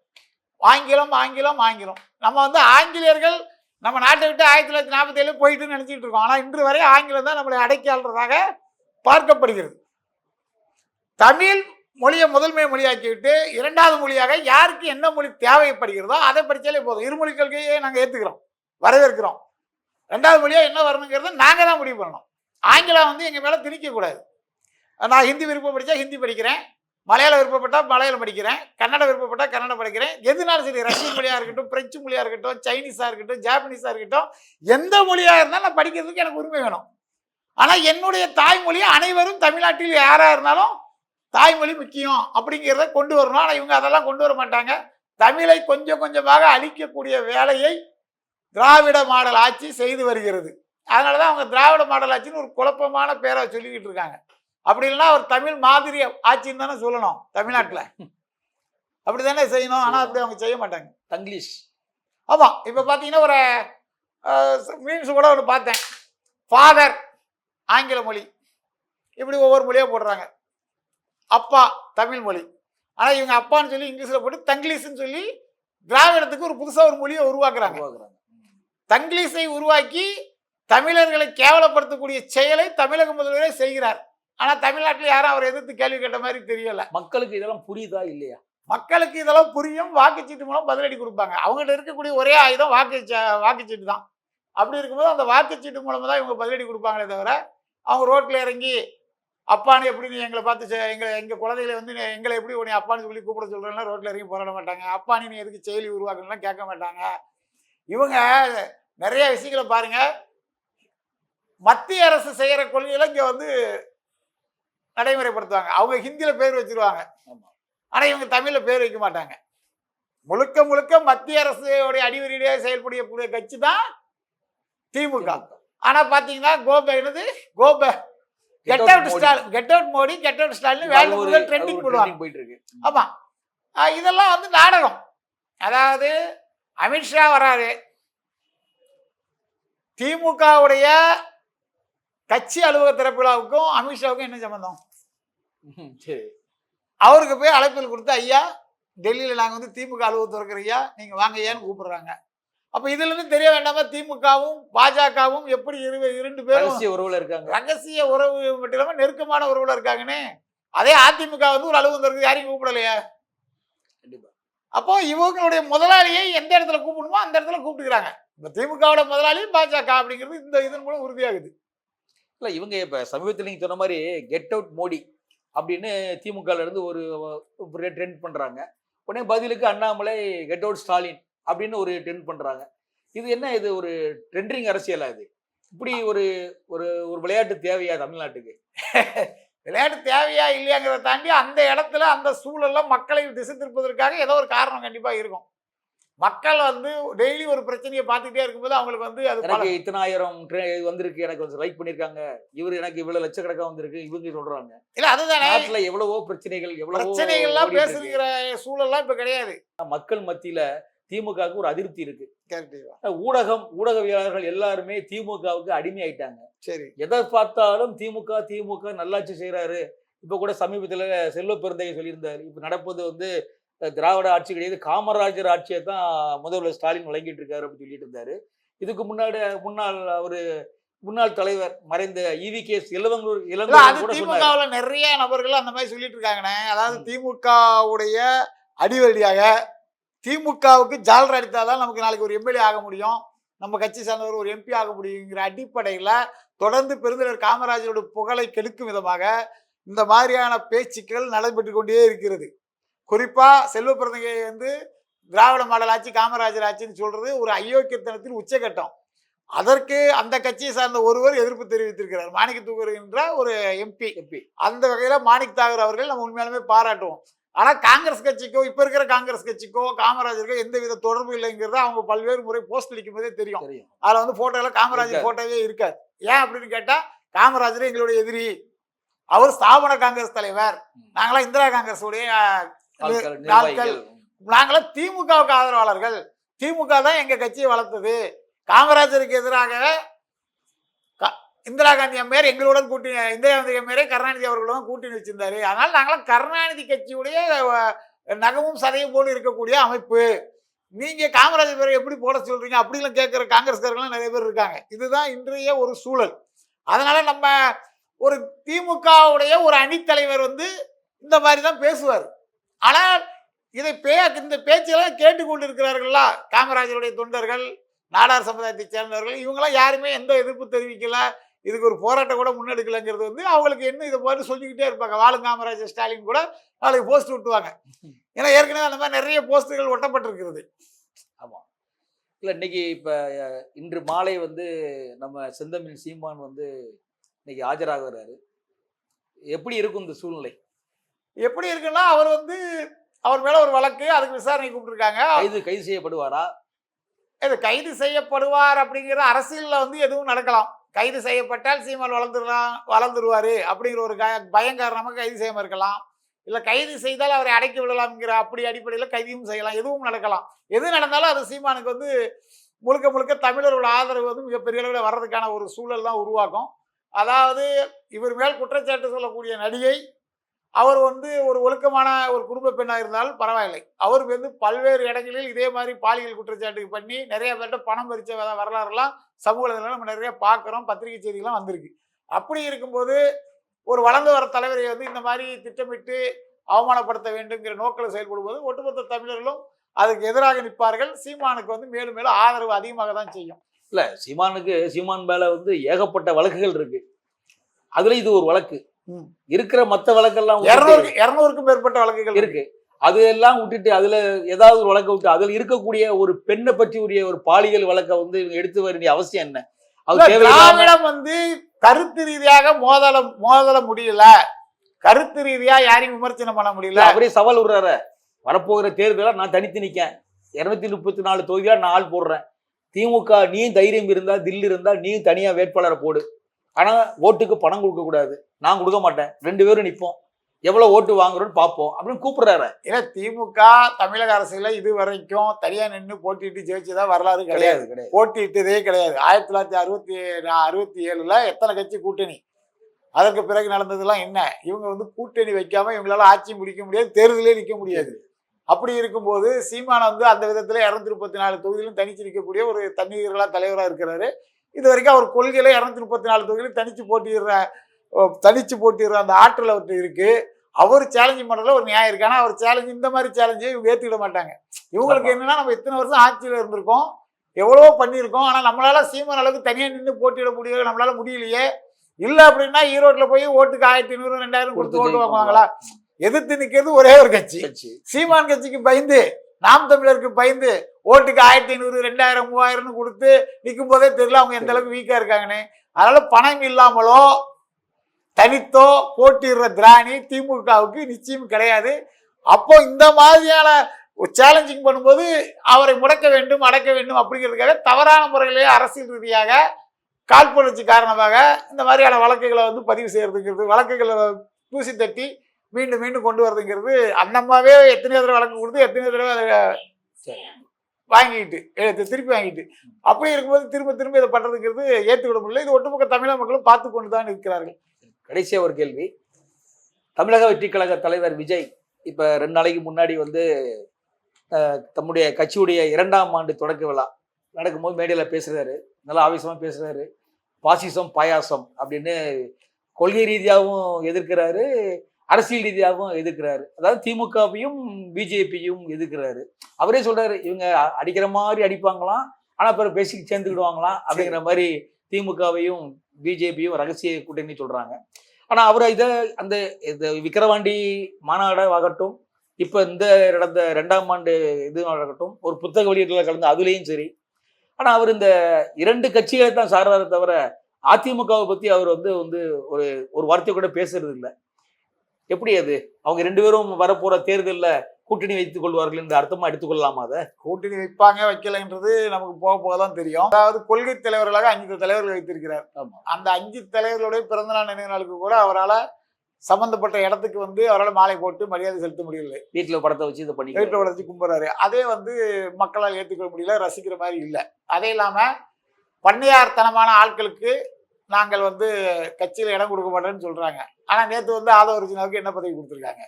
ஆங்கிலம் ஆங்கிலம் ஆங்கிலம். நம்ம வந்து ஆங்கிலேயர்கள் நம்ம நாட்டை விட்டு ஆயிரத்தி தொள்ளாயிரத்தி நாற்பத்தி ஏழு போயிட்டுன்னு நினைச்சிட்டு இருக்கோம். ஆனால் இன்று வரை ஆங்கிலம் தான் நம்மளை அடக்கி பார்க்கப்படுகிறது. தமிழ் மொழியை முதன்மை மொழியாக்கிவிட்டு இரண்டாவது மொழியாக யாருக்கு என்ன மொழி தேவைப்படுகிறதோ அதை படித்தாலே போதும். இருமொழி கொள்கையை நாங்கள் ஏற்றுக்கிறோம் வரவேற்கிறோம். ரெண்டாவது மொழியாக என்ன வரணுங்கிறத நாங்கள் தான் முடிவு பண்ணணும். ஆங்கிலம் வந்து எங்கள் மேலே திணிக்கக்கூடாது. நான் ஹிந்தி விருப்பம் படித்தா ஹிந்தி படிக்கிறேன் மலையாளம் விருப்பப்பட்டால் மலையாளம் படிக்கிறேன் கன்னடம் விருப்பப்பட்டால் கன்னடம் படிக்கிறேன். எதுனாலும் சரி ரஷ்யன் மொழியாக இருக்கட்டும் பிரெஞ்சு மொழியாக இருக்கட்டும் சைனீஸாக இருக்கட்டும் ஜாப்பனீஸாக இருக்கட்டும் எந்த மொழியாக இருந்தாலும் நான் படிக்கிறதுக்கு எனக்கு உரிமை வேணும். ஆனால் என்னுடைய தாய்மொழி அனைவரும் தமிழ்நாட்டில் யாராக இருந்தாலும் தாய்மொழி முக்கியம் அப்படிங்கிறத கொண்டு வரணும். ஆனால் இவங்க அதெல்லாம் கொண்டு வர மாட்டாங்க. தமிழை கொஞ்சம் கொஞ்சமாக அழிக்கக்கூடிய வேலையை திராவிட மாடல் ஆட்சி செய்து வருகிறது. அதனால தான் அவங்க திராவிட மாடல் ஆட்சின்னு ஒரு குழப்பமான பேரை சொல்லிக்கிட்டு இருக்காங்க. அப்படி இல்லைன்னா ஒரு தமிழ் மாதிரி ஆட்சின்னு தானே சொல்லணும் தமிழ்நாட்டில். அப்படி தானே செய்யணும். ஆனால் அப்படி அவங்க செய்ய மாட்டாங்க. தங்கிலீஷ். ஆமாம் இப்போ பார்த்தீங்கன்னா ஒரு மீன்ஸ் கூட ஒன்று பார்த்தேன். ஃபாதர் ஆங்கில மொழி. இப்படி ஒவ்வொரு மொழியாக போடுறாங்க. அப்பா தமிழ் மொழி. ஆனால் இவங்க அப்பான்னு சொல்லி இங்கிலீஷில் போட்டு தங்கிலீஷ்னு சொல்லி திராவிடத்துக்கு ஒரு புதுசாக ஒரு மொழியை உருவாக்குறாங்க. தங்கிலீஷை உருவாக்கி தமிழர்களை கேவலப்படுத்தக்கூடிய செயலை தமிழக முதல்வரே செய்கிறார். ஆனால் தமிழ்நாட்டில் யாரும் அவர் எதிர்த்து கேள்வி கேட்ட மாதிரி தெரியல. மக்களுக்கு இதெல்லாம் புரியுதா இல்லையா? மக்களுக்கு இதெல்லாம் புரியும். வாக்குச்சீட்டு மூலம் பதிலடி கொடுப்பாங்க. அவங்ககிட்ட இருக்கக்கூடிய ஒரே ஆயுதம் வாக்கு வாக்குச்சீட்டு தான். அப்படி இருக்கும்போது அந்த வாக்குச்சீட்டு மூலமாக தான் இவங்க பதிலடி கொடுப்பாங்களே தவிர அவங்க ரோட்டில் இறங்கி அப்பான்னு எப்படி நீ எங்களை பார்த்து எங்களை எங்கள் குழந்தைகளை வந்து எங்களை எப்படி உன்னை அப்பான்னு சொல்லி கூப்பிட சொல்கிறேன்னா ரோட்டில் இறங்கி போராட மாட்டாங்க. அப்பான்னு நீ எதுக்கு செயலி உருவாக்கணும்லாம் கேட்க மாட்டாங்க. இவங்க நிறைய விஷயங்களை பாருங்க. மத்திய அரசு செய்கிற கொள்கைகளை இங்கே வந்து நடைமுறைப்படுத்துவாங்க. அவங்க ஹிந்தியில் பேர் வச்சிருவாங்க. ஆனால் இவங்க தமிழில் பேர் வைக்க மாட்டாங்க. முழுக்க முழுக்க மத்திய அரசுடைய அடிவரியிலே செயல்படக்கூடிய கட்சி தான் திமுக. ஆனால் பார்த்தீங்கன்னா கோபே என்னது? Go back get out Stalin get out Modi get out Stalin வேலை முதல் ட்ரெண்டிங் போடுவாங்க. போயிட்டு இருக்கு ஆமா. இதெல்லாம் வந்து நாடகம். அதாவது அமித்ஷா வராரு. திமுகவுடைய கட்சி அலுவலக திறப்பு விழாவுக்கும் அமித்ஷாவுக்கும் என்ன சம்பந்தம்? சரி. அவருக்கு போய் அழைப்பில் கொடுத்து ஐயா டெல்லியில் நாங்கள் வந்து திமுக அலுவலகம் திறக்கிற ஐயா நீங்கள் வாங்க ஏன்னு கூப்பிடுறாங்க. அப்போ இதுலேருந்து தெரிய வேண்டாமா? திமுகவும் பாஜகவும் எப்படி இரு இரண்டு பேரும் ரகசிய உறவுல இருக்காங்க. ரகசிய உறவு மட்டும் இல்லாமல் நெருக்கமான உறவுல இருக்காங்கன்னு அதே அதிமுக வந்து ஒரு அலுவலகம் திறக்குது. யாரையும் கூப்பிடலையே? கண்டிப்பா. அப்போ இவங்களுடைய முதலாளியை எந்த இடத்துல கூப்பிடணுமோ அந்த இடத்துல கூப்பிட்டுக்கிறாங்க. இந்த திமுகவோட முதலாளி பாஜக அப்படிங்கிறது இந்த இதன் மூலம் உறுதியாகுது. இல்ல இவங்க இப்ப சமீபத்தில் நீங்க சொன்ன மாதிரி கெட் அவுட் மோடி அப்படின்னு திமுக ல இருந்து ஒரு ட்ரெண்ட் பண்றாங்க. உடனே பதிலுக்கு அண்ணாமலை கெட் அவுட் ஸ்டாலின் அப்படின்னு ஒரு ட்ரெண்ட் பண்றாங்க. இது என்ன? இது ஒரு ட்ரெண்டிங் அரசியலா இது. இப்படி ஒரு ஒரு ஒரு விளையாட்டு தேவையா தமிழ்நாட்டுக்கு? <laughs> விளையாட்டு தேவையா இல்லையாங்கிறத தாண்டி அந்த இடத்துல அந்த சூழல்ல மக்களை திசை திருப்பதற்காக ஏதோ ஒரு காரணம் கண்டிப்பா இருக்கும். மக்கள் வந்து டெய்லி ஒரு பிரச்சனையை பார்த்துக்கிட்டே இருக்கும்போது அவங்களுக்கு வந்து அது எனக்கு பல இத்தனாயிரம் tra- இது வந்திருக்கு எனக்கு வந்து லைக் பண்ணிருக்காங்க இவர் எனக்கு இவ்வளவு லட்சக்கணக்கா வந்திருக்கு இவங்க சொல்றாங்க. இல்ல அதுதானே. நாட்டுல எவ்வளவோ பிரச்சனைகள் எவ்வளவோ பிரச்சனைகள்லாம். பேசுகிற சூழல்லாம் இப்ப கிடையாது. மக்கள் மத்தியில திமுகவுக்கு ஒரு அதிருப்தி இருக்கு. ஊடகம் ஊடகவியலாளர்கள் எல்லாருமே திமுகவுக்கு அடிமையாயிட்டாங்க. சரி. எதை பார்த்தாலும் திமுக திமுக நல்லாட்சி செய்றாரு. இப்ப கூட சமீபத்துல செல்வ பெருந்தகை சொல்லியிருந்தாரு. இப்ப நடப்பது வந்து திராவிட ஆட்சி கிடையாது. காமராஜர் ஆட்சியை தான் முதல்வர் ஸ்டாலின் வழங்கிட்டு இருக்காரு அப்படின்னு சொல்லிட்டு இருந்தாரு. இதுக்கு முன்னாடி முன்னாள் ஒரு முன்னாள் தலைவர் மறைந்த இவி கே இளவங்கூர் இளங்கூர் திமுகவுல நிறைய நபர்கள் அந்த மாதிரி சொல்லிட்டு இருக்காங்கண்ணே. அதாவது திமுகவுடைய அடிவடியாக திமுகவுக்கு ஜாலர் அடித்தாதான் நமக்கு நாளைக்கு ஒரு எம்எல்ஏ ஆக முடியும். நம்ம கட்சி சார்ந்தவர் ஒரு எம்பி ஆக முடியுங்கிற அடிப்படையில் தொடர்ந்து பெருந்தலைவர் காமராஜரோட புகழை கெடுக்கும் விதமாக இந்த மாதிரியான பேச்சுக்கள் நடைபெற்று கொண்டே இருக்கிறது. குறிப்பா செல்வ பிறந்தகை வந்து திராவிட மாடல் ஆட்சி காமராஜர் ஆட்சின்னு சொல்றது ஒரு அயோக்கியத்தனத்தின் உச்சகட்டம். அதற்கு அந்த கட்சியை சார்ந்த ஒருவர் எதிர்ப்பு தெரிவித்திருக்கிறார். மாணிக்க தூக்கர் என்ற ஒரு எம்பி. எப்பி அந்த வகையில மாணிக் தாகூர் அவர்கள் நம்ம உண்மையாலுமே பாராட்டுவோம். ஆனா காங்கிரஸ் கட்சிக்கோ இப்ப இருக்கிற காங்கிரஸ் கட்சிக்கோ காமராஜருக்கோ எந்த வித தொடர்பு இல்லைங்கிறத அவங்க பல்வேறு முறை போஸ்ட் அளிக்கும் போதே தெரியும். அதுல வந்து போட்டோல காமராஜர் இருக்காது. போட்டோவே இருக்காது. ஏன் அப்படின்னு கேட்டா காமராஜர் எங்களுடைய எதிரி. அவர் ஸ்தாபன காங்கிரஸ் தலைவர். நாங்களாம் இந்திரா காங்கிரஸ் உடைய நாங்களாம் திமுகவுக்கு ஆதரவாளர்கள். திமுக தான் எங்க கட்சியை வளர்த்தது. காமராஜருக்கு எதிராக இந்திரா காந்தி அம்மையார் எங்களுடன் கூட்டணி இந்திரா காந்தி அம்மையாரே கருணாநிதி அவர்களுடன் கூட்டணி வச்சிருந்தாரு. அதனால் நாங்களாம் கருணாநிதி கட்சியுடைய நகமும் சதையும் போல இருக்கக்கூடிய அமைப்பு. நீங்க காமராஜர் பேரை எப்படி போட சொல்றீங்க? அப்படிலாம் கேட்குற காங்கிரஸ்காரங்களும் நிறைய பேர் இருக்காங்க. இதுதான் இன்றைய ஒரு சூழல். அதனால நம்ம ஒரு திமுகவுடைய ஒரு அணித்தலைவர் வந்து இந்த மாதிரி தான் பேசுவார். ஆனால் இதை பே இந்த பேச்செல்லாம் கேட்டுக்கொண்டு இருக்கிறார்களா காமராஜருடைய தொண்டர்கள் நாடார் சமுதாயத்தைச் சேர்ந்தவர்கள் இவங்கெல்லாம் யாருமே எந்த எதிர்ப்பு தெரிவிக்கல. இதுக்கு ஒரு போராட்டம் கூட முன்னெடுக்கலைங்கிறது வந்து அவங்களுக்கு என்ன இதை மாதிரி சொல்லிக்கிட்டே இருப்பாங்க. வாழும் காமராஜர் ஸ்டாலின் கூட நாளைக்கு போஸ்ட் விட்டுவாங்க ஏன்னா ஏற்கனவே அந்த மாதிரி நிறைய போஸ்ட்டுகள் ஒட்டப்பட்டிருக்கிறது. ஆமாம் இல்லை இன்னைக்கு இப்போ இன்று மாலை வந்து நம்ம செந்தமிழ் சீமான் வந்து இன்னைக்கு ஆஜராகிறாரு. எப்படி இருக்கும் இந்த சூழ்நிலை? எப்படி இருக்குன்னா அவர் வந்து அவர் மேல ஒரு வழக்கு அதுக்கு விசாரணை கூப்பிட்டுருக்காங்க. கைது கைது செய்யப்படுவாரா? இது கைது செய்யப்படுவார் அப்படிங்கிற அரசியல்ல வந்து எதுவும் நடக்கலாம். கைது செய்யப்பட்டால் சீமான் வளர்ந்துடலாம் வளர்ந்துருவாரு அப்படிங்கிற ஒரு க- பயம் காரணமாக கைது செய்யாமல் இருக்கலாம். இல்லை கைது செய்தால் அவரை அடக்கி விடலாம்ங்கிற அப்படி அடிப்படையில் கைதியும் செய்யலாம் எதுவும் நடக்கலாம். எது நடந்தாலும் அது சீமானுக்கு வந்து முழுக்க முழுக்க தமிழர்களோட ஆதரவு வந்து மிகப்பெரிய அளவில் வர்றதுக்கான ஒரு சூழல் தான் உருவாக்கும் அதாவது இவர் மேல் குற்றச்சாட்டு சொல்லக்கூடிய நடிகை அவர் வந்து ஒரு ஒழுக்கமான ஒரு குடும்ப பெண்ணாக இருந்தாலும் பரவாயில்லை. அவர் வந்து பல்வேறு இடங்களில் இதே மாதிரி பாலியல் குற்றச்சாட்டுக்கு பண்ணி நிறைய பேர்கிட்ட பணம் பறிச்ச வ- வரலாறுலாம் சமூகத்தில் நம்ம நிறைய பார்க்குறோம் பத்திரிகை செய்திகள்லாம் வந்திருக்கு. அப்படி இருக்கும்போது ஒரு வளர்ந்து வர தலைவரை வந்து இந்த மாதிரி திட்டமிட்டு அவமானப்படுத்த வேண்டுங்கிற நோக்கில் செயல்படும்போது ஒட்டுமொத்த தமிழர்களும் அதுக்கு எதிராக நிற்பார்கள். சீமானுக்கு வந்து மேலும் மேலும் ஆதரவு அதிகமாக தான் செய்யும். இல்லை சீமானுக்கு சீமான் மேலே வந்து ஏகப்பட்ட வழக்குகள் இருக்குது அதில் இது ஒரு வழக்கு. இருக்கிற மத்த வழக்கெல்லாம் இருநூறுக்கும் மேற்பட்ட வழக்குகள் இருக்கு. அது எல்லாம் விட்டுட்டு அதுல ஏதாவது ஒரு வழக்கை விட்டு அதுல இருக்கக்கூடிய ஒரு பெண்ணை பற்றி உரிய ஒரு பாலியல் வழக்கை வந்து இவங்க எடுத்து வர வேண்டிய அவசியம் என்ன? திராவிடம் வந்து கருத்து ரீதியாக மோதல மோதல முடியல. கருத்து ரீதியா யாரையும் விமர்சனம் பண்ண முடியல. அவரே சவால் விடுறாரு. வரப்போகிற தேர்தல நான் தனித்து நிக்கேன். இருநூத்தி முப்பத்தி நாலு தொகுதியா நான் ஆள் போடுறேன். திமுக நீயும் தைரியம் இருந்தா தில்லு இருந்தா நீயும் தனியா வேட்பாளரை போடு. ஆனா ஓட்டுக்கு பணம் கொடுக்க கூடாது. நான் கொடுக்க மாட்டேன். ரெண்டு பேரும் நிப்போம். எவ்வளவு ஓட்டு வாங்குறோம்னு பார்ப்போம். அப்படின்னு கூப்பிடுறாரு. ஏன்னா திமுக தமிழக அரசுல இது வரைக்கும் தனியா நின்று போட்டிட்டு ஜெயிச்சதா வரலாறு கிடையாது. கிடையாது போட்டியிட்டதே கிடையாது. ஆயிரத்தி தொள்ளாயிரத்தி அறுபத்தி அறுபத்தி ஏழுல எத்தனை கட்சி கூட்டணி? அதற்கு பிறகு நடந்ததெல்லாம் என்ன? இவங்க வந்து கூட்டணி வைக்காம இவங்களால ஆட்சி முடிக்க முடியாது தேர்தலே நிற்க முடியாது. அப்படி இருக்கும்போது சீமான் வந்து அந்த விதத்துல இருநூத்தி முப்பத்தி நாலு தொகுதியிலும் தனிச்சு நிற்கக்கூடிய ஒரு தண்ணீர்களா தலைவரா இருக்கிறாரு. இது வரைக்கும் அவர் கொள்கையில இருநூத்தி முப்பத்தி நாலு தொகுதியிலும் தனிச்சு போட்டியிடுற ஓ, தனிச்சு போட்டிடுற அந்த ஆற்றல் அவர்கிட்ட இருக்கு. அவர் சேலஞ்ச் பண்றதுல ஒரு நியாயம் இருக்கு. ஆனா அவர் சேலஞ்ச் இந்த மாதிரி சேலஞ்சை இவங்க ஏத்துக்கிட மாட்டாங்க. இவங்களுக்கு. என்னன்னா நம்ம இத்தனை வருஷம் ஆட்சியில இருந்திருக்கோம். எவ்வளவோ பண்ணியிருக்கோம். ஆனா நம்மளால சீமான் அளவுக்கு தனியா நின்று போட்டியிட முடியல நம்மளால முடியலையே. இல்ல அப்படின்னா ஈரோட்ல போய் ஓட்டுக்கு ஆயிரத்தி ஐநூறு ரெண்டாயிரம் கொடுத்து ஓட்டு வாங்குவாங்களா? எதிர்த்து நிக்கிறது ஒரே ஒரு கட்சி. கட்சி. சீமான் கட்சிக்கு பயந்து நாம் தமிழருக்கு பயந்து ஓட்டுக்கு ஆயிரத்தி ஐநூறு ரெண்டாயிரம் மூவாயிரம்னு கொடுத்து நிற்கும் போதே தெரியல அவங்க எந்த அளவுக்கு வீக்கா இருக்காங்கன்னு. அதனால பணம் இல்லாமலோ தனித்தோ போட்டிடுற திராணி திமுகவுக்கு நிச்சயம் கிடையாது. அப்போ இந்த மாதிரியான சேலஞ்சிங் பண்ணும்போது அவரை முடக்க வேண்டும் அடக்க வேண்டும் அப்படிங்கிறதுக்காக தவறான முறையிலே அரசியல் ரீதியாக காழ்ப்புணர்ச்சி காரணமாக இந்த மாதிரியான வழக்குகளை வந்து பதிவு செய்யறதுங்கிறது வழக்குகளை தூசி தட்டி மீண்டும் மீண்டும் கொண்டு வரதுங்கிறது அந்த அம்மாவே எத்தனையோ தடவை வழக்கு கொடுத்து எத்தனையோ தடவை அதை. வாங்கிட்டு திருப்பி வாங்கிட்டு. அப்படி இருக்கும்போது திரும்ப திரும்ப இதை பண்றதுங்கிறது ஏற்றுக்கிட முடியல. இது ஒட்டுமொத்த தமிழக மக்களும் பார்த்து கொண்டு தான் இருக்கிறார்கள். கடைசியா ஒரு கேள்வி. தமிழக வெற்றி கழக தலைவர் விஜய் இப்ப ரெண்டு நாளைக்கு முன்னாடி வந்து தம்முடைய கட்சியுடைய இரண்டாம் ஆண்டு தொடக்க விழா நடக்கும்போது மேடையில பேசுறாரு. நல்லா ஆவேசமா பேசுறாரு. பாசிசம் பாயாசம் அப்படின்னு கொள்கை ரீதியாகவும் எதிர்க்கிறாரு. அரசியல் ரீதியாகவும் எதிர்க்கிறாரு. அதாவது திமுகவையும் பிஜேபியும் எதிர்க்கிறாரு. அவரே சொல்றாரு இவங்க அடிக்கிற மாதிரி அடிப்பாங்களாம் ஆனா பிறகு பேசி சேர்ந்துக்கிடுவாங்களாம் அப்படிங்கிற மாதிரி திமுகவையும் பிஜேபியும் ரகசிய கூட்டணி சொல்றாங்க. ஆனா அவர் இதை அந்த இது விக்கிரவாண்டி மாநாடாகட்டும் இப்ப இந்த நடந்த ரெண்டாம் ஆண்டு இது நடக்கட்டும் ஒரு புத்தக வெளியீட்டுல கலந்து அதுலேயும் சரி. ஆனா அவர் இந்த இரண்டு கட்சிகளை தான் சார்றாரு தவிர அதிமுகவை பத்தி அவர் வந்து வந்து ஒரு ஒரு வார்த்தை கூட பேசுறது இல்லை எப்படி அது? அவங்க ரெண்டு பேரும் வரப்போற தேர்தல்ல கூட்டணி வைத்துக் கொள்வார்கள் என்று அர்த்தமா எடுத்துக்கொள்ளலாமா அதை? கூட்டணி வைப்பாங்க வைக்கலைன்றது நமக்கு போக போக தான் தெரியும். அதாவது கொள்கை தலைவர்களாக அஞ்சு தலைவர்கள் வைத்திருக்கிறார். அந்த அஞ்சு தலைவர்களுடைய பிறந்தநாள் நினைவு நாளுக்கு கூட அவரால் சம்பந்தப்பட்ட இடத்துக்கு வந்து அவரால் மாலை போட்டு மரியாதை செலுத்த முடியல வீட்டுல படத்தை வச்சு இதை பண்ணி வீட்டில் உடச்சி கும்பிட்றாரு. அதே வந்து மக்களால் ஏற்றுக்க முடியல ரசிக்கிற மாதிரி இல்லை. அதே இல்லாமல் பண்ணையார்த்தனமான ஆட்களுக்கு நாங்கள் வந்து கட்சியில் இடம் கொடுக்க மாட்டோம்னு சொல்கிறாங்க ஆனால் நேற்று வந்து ஆதவ அர்ஜுனாவுக்கு என்ன பதவி கொடுத்துருக்காங்க.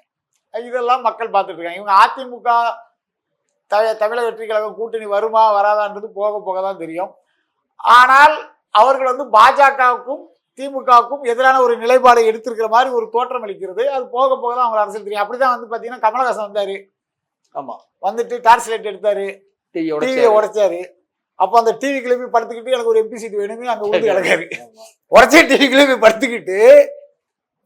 இதெல்லாம் மக்கள் பார்த்துட்டு இருக்காங்க. இவங்க அதிமுக த தமிழக வெற்றி கழகம் கூட்டணி வருமா வராதான்றது போக போக தான் தெரியும். ஆனால் அவர்கள் வந்து பாஜகவுக்கும் திமுகவுக்கும் எதிரான ஒரு நிலைப்பாடை எடுத்திருக்கிற மாதிரி ஒரு தோற்றம் அளிக்கிறது. அது போக போக தான் அவங்க அரசியல் தெரியும். அப்படிதான் வந்து பாத்தீங்கன்னா கமலஹாசன் வந்தாரு. ஆமா. வந்துட்டு டார்ச் லைட் எடுத்தாரு. டிவியை உடைச்சாரு. அப்போ அந்த டிவி கிளம்பி படுத்துக்கிட்டு எனக்கு ஒரு எம்பி சீட் வேணும்னு அங்க உள்ள கிடக்காரு உடைச்ச டிவி கிளம்பி படுத்துக்கிட்டு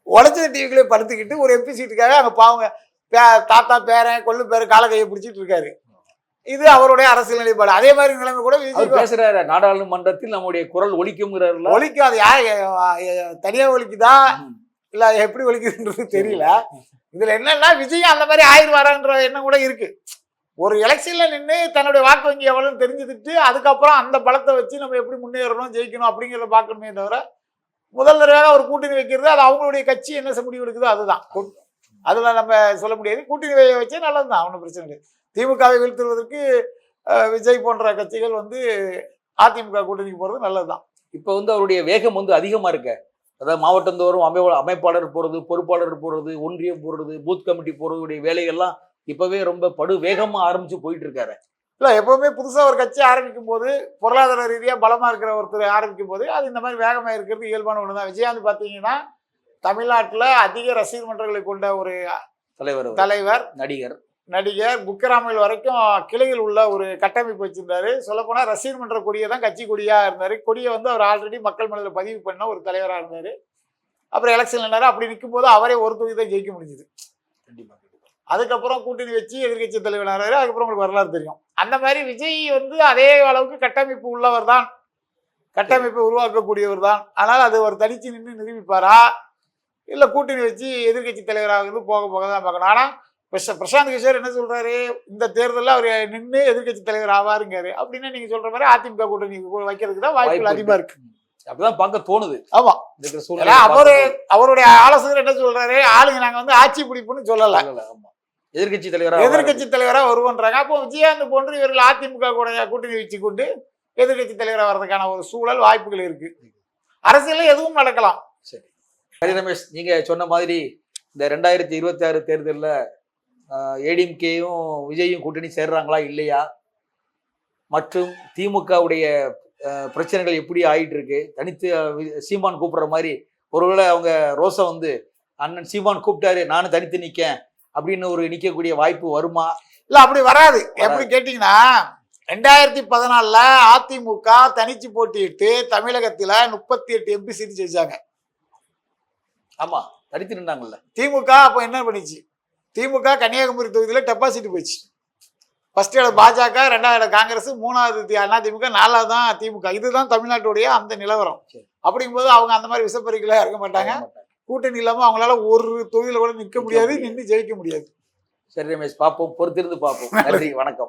உடைச்ச டிவி கிளம்பி படுத்துக்கிட்டு ஒரு எம்பி சீட்டுக்காக அங்க பாவங்க பே- தாத்தா பேரன் கொள்ளு பேரன் கால கையை பிடிச்சிட்டு இருக்காரு. இது அவருடைய அரசியல் நிலைப்பாடு. அதே மாதிரி நிலைமை கூட பேசுறாரு நாடாளுமன்றத்தில் நம்முடைய குரல் ஒலிக்குங்கிறாருல ஒலிக்கும் அது யார் தனியா ஒலிக்குதா? இல்ல எப்படி ஒலிக்குதுன்றது தெரியல. இதுல என்னன்னா விஜய் அந்த மாதிரி ஆயிடுவாரான்ற எண்ணம் கூட இருக்கு. ஒரு எலெக்ஷனில் நின்று தன்னுடைய வாக்கு வங்கி எவ்வளோன்னு தெரிஞ்சுக்கிட்டு அதுக்கப்புறம் அந்த பலத்தை வச்சு நம்ம எப்படி முன்னேறணும் ஜெயிக்கணும் அப்படிங்கிறத பார்க்கணுமே தவிர முதல் தடவையாக ஒரு கூட்டணி வைக்கிறது அது அவங்களுடைய கட்சி என்ன செய்ய முடிவு எடுக்குதோ அதுதான். அதில் நம்ம சொல்ல முடியாது. கூட்டணி வகையை வச்சே நல்லதுதான் ஒன்றும் பிரச்சனை இல்லை. திமுகவை வீழ்த்துவதற்கு விஜய் போன்ற கட்சிகள் வந்து அதிமுக கூட்டணிக்கு நல்லது தான் இப்போ வந்து அவருடைய வேகம் வந்து அதிகமாக இருக்க. அதாவது மாவட்டந்தோறும் அமை அமைப்பாளர் போகிறது பொறுப்பாளர் போகிறது ஒன்றியம் போகிறது பூத் கமிட்டி போகிறதுடைய வேலைகள்லாம் இப்பவே ரொம்ப படு வேகமா ஆரம்பிச்சு போயிட்டு இருக்காரு இல்ல எப்பவுமே புதுசா ஒரு கட்சி ஆரம்பிக்கும் போது பொருளாதார ரீதியா பலமா இருக்கிற ஒருத்தர் ஆரம்பிக்கும் போது அது இந்த மாதிரி வேகமா இருக்கிறது இயல்பான ஒண்ணுதான். விஜயகாந்த் பாத்தீங்கன்னா தமிழ்நாட்டுல அதிக ரசிகர் மன்றங்களை கொண்ட ஒரு தலைவர். தலைவர். நடிகர். நடிகர். புக்கராமையில் வரைக்கும் கிளையில் உள்ள ஒரு கட்டமைப்பு வச்சிருந்தாரு. சொல்லப்போனா ரசிகர் மன்ற கொடியை தான் கட்சி கொடியா இருந்தாரு. கொடியை வந்து அவர் ஆல்ரெடி மக்கள் மனதில் பதிவு பண்ண ஒரு தலைவரா இருந்தாரு. அப்புறம் எலெக்ஷன் நின்னாரு அப்படி நிற்கும் போது அவரே ஒரு தொகுதி தான் ஜெயிக்க முடிஞ்சுது. கண்டிப்பா கண்டிப்பா. அதுக்கப்புறம் கூட்டணி வச்சு எதிர்க்கட்சி தலைவராரு அதுக்கப்புறம் உங்களுக்கு வரலாறு தெரியும். அந்த மாதிரி விஜய் வந்து அதே அளவுக்கு கட்டமைப்பு உள்ளவர் தான். கட்டமைப்பை உருவாக்கக்கூடியவர் தான். ஆனால் அது ஒரு தனிச்சு நின்று நிரூபிப்பாரா? இல்ல கூட்டணி வச்சு எதிர்க்கட்சி தலைவராக இருந்து போக போக தான் பார்க்கணும். ஆனா பிரச- பிரசாந்த் கிஷோர் என்ன சொல்றாரு? இந்த தேர்தலில் அவர் நின்று எதிர்க்கட்சி தலைவர் ஆவாருங்காரு அப்படின்னா நீங்க சொல்ற மாதிரி அதிமுக கூட்டணி வைக்கிறதுக்கு தான் வாய்ப்புகள் வாய்ப்பு அதிகமா இருக்கு. அப்படிதான் பார்க்க தோணுது. ஆமா. அவரு அவருடைய ஆலோசகர் என்ன சொல்றாரு? ஆளுங்க நாங்க வந்து ஆட்சி பிடிப்புன்னு சொல்லல ஆமா. எதிர்கட்சி தலைவரா எதிர்க்கட்சி தலைவரா வருவன்றாங்க. அப்போ விஜயகாந்த் போன்று இவர்கள் அதிமுக கூட கூட்டணி வச்சு கொண்டு எதிர்க்கட்சி தலைவரா வர்றதுக்கான ஒரு சூழல் வாய்ப்புகள் இருக்கு. அரசியல்ல எதுவும் நடக்கலாம். சரி. ஹரி ரமேஷ் நீங்க சொன்ன மாதிரி இந்த ரெண்டாயிரத்தி இருபத்தி ஆறு தேர்தலில் ஏடிஎம்கேயும் விஜயும் கூட்டணி சேர்றாங்களா இல்லையா? மற்றும் திமுகவுடைய பிரச்சனைகள் எப்படி ஆயிட்டு இருக்கு தனித்து சீமான் கூப்பிடுற மாதிரி ஒருவேளை அவங்க ரோசா வந்து அண்ணன் சீமான் கூப்பிட்டாரு நானும் தனித்து நிக்கேன் அப்படின்னு ஒரு நிக்கக்கூடிய வாய்ப்பு வருமா? இல்ல அப்படி வராது. எப்படி கேட்டீங்கன்னா ரெண்டாயிரத்தி பதினாலுல அதிமுக தனிச்சு போட்டியிட்டு தமிழகத்துல முப்பத்தி எட்டு எம்பி சீட் ஜெயிச்சாங்க. ஆமா தனித்து நின்றாங்கல்ல திமுக அப்போ என்ன பண்ணிச்சு? திமுக கன்னியாகுமரி தொகுதியில டெபாசிட் போச்சு ஃபர்ஸ்ட் இடம் பாஜக ரெண்டாவது இடம் காங்கிரஸ் மூணாவது தி- அண்ணா திமுக நாலாவது தான் திமுக. இதுதான் தமிழ்நாட்டுடைய அந்த நிலவரம். அப்படிங்கும்போது அவங்க அந்த மாதிரி விசப்பறிக்கல இறங்க மாட்டாங்க. கூட்டணி இல்லாம அவங்களால ஒரு தொகுதியில கூட நிக்க முடியாது நின்று ஜெயிக்க முடியாது. சரி ரமேஷ் பார்ப்போம். பொறுத்திருந்து பார்ப்போம். நன்றி வணக்கம். வணக்கம்.